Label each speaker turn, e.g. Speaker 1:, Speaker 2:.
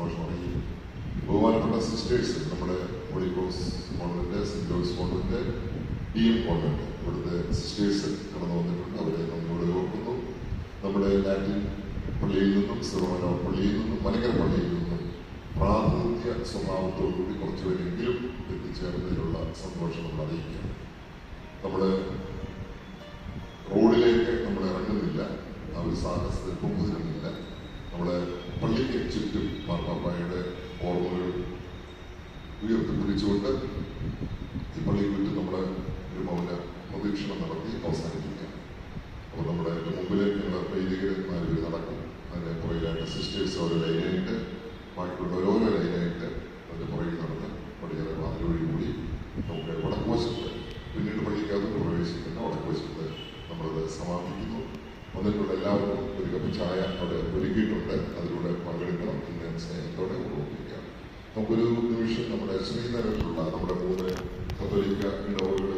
Speaker 1: സന്തോഷം അറിയിക്കും ബഹുമാനപ്പെട്ട സിസ്റ്റേഴ്സ് നമ്മുടെ holy cross convent saint Joy's convent D M convent ഇവിടുത്തെ സിസ്റ്റേഴ്സ് കടന്നു വന്നിട്ടുണ്ട്. അവരെ നമ്മളിവിടെ ഓർക്കുന്നു. നമ്മുടെ ലാറ്റിൻ പള്ളിയിൽ നിന്നും സിറോമനോ പള്ളിയിൽ നിന്നും മലങ്കര പള്ളിയിൽ നിന്നും പ്രാതിനിധ്യ സ്വഭാവത്തോടുകൂടി കുറച്ചുപേരെങ്കിലും എത്തിച്ചേർന്നതിലുള്ള സന്തോഷം നമ്മൾ അറിയിക്കാം നമ്മൾ റോഡിലേക്ക് നമ്മൾ ഇറങ്ങുന്നില്ല. ആ ഒരു സാഹസത്തിൽ പോകുന്നില്ല നമ്മുടെ പള്ളിക്ക് ചുറ്റും ഉയർത്തിപ്പിടിച്ചുകൊണ്ട് ഈ പള്ളിയിൽ വിട്ട് നമ്മുടെ ഒരു മൗന പ്രദീക്ഷണം നടത്തി അവസാനിപ്പിക്കുകയാണ് അപ്പോൾ നമ്മുടെ മുമ്പിൽ ഞങ്ങളുടെ വൈദികർ നാലുപേര് നടക്കും. അതിന്റെ പുറകിലായിട്ട് സിസ്റ്റേഴ്സ് ഓരോ ലൈനായിട്ട് ബാക്കിയുള്ള ഓരോ ലൈനായിട്ട് അതിന്റെ പുറകിൽ നടന്ന് പള്ളിയുടെ വാതിൽ വഴി കൂടി നമുക്ക് വടക്കുവശത്ത് പിന്നീട് പള്ളിക്കകത്ത് പ്രവേശിക്കുന്ന വടക്കുവശത്ത് നമ്മളത് സമാപിക്കുന്നു. വന്നിട്ടുള്ള എല്ലാവർക്കും ഒരു കപ്പ് ചായ അവിടെ ഒരുക്കിയിട്ടുണ്ട്. അതിലൂടെ പങ്കെടുക്കണം. നമുക്കൊരു നിമിഷം നമ്മുടെ ശ്രീനഗറിലുള്ള നമ്മുടെ മൂന്ന് കത്തോലിക്ക ഇടവകളിൽ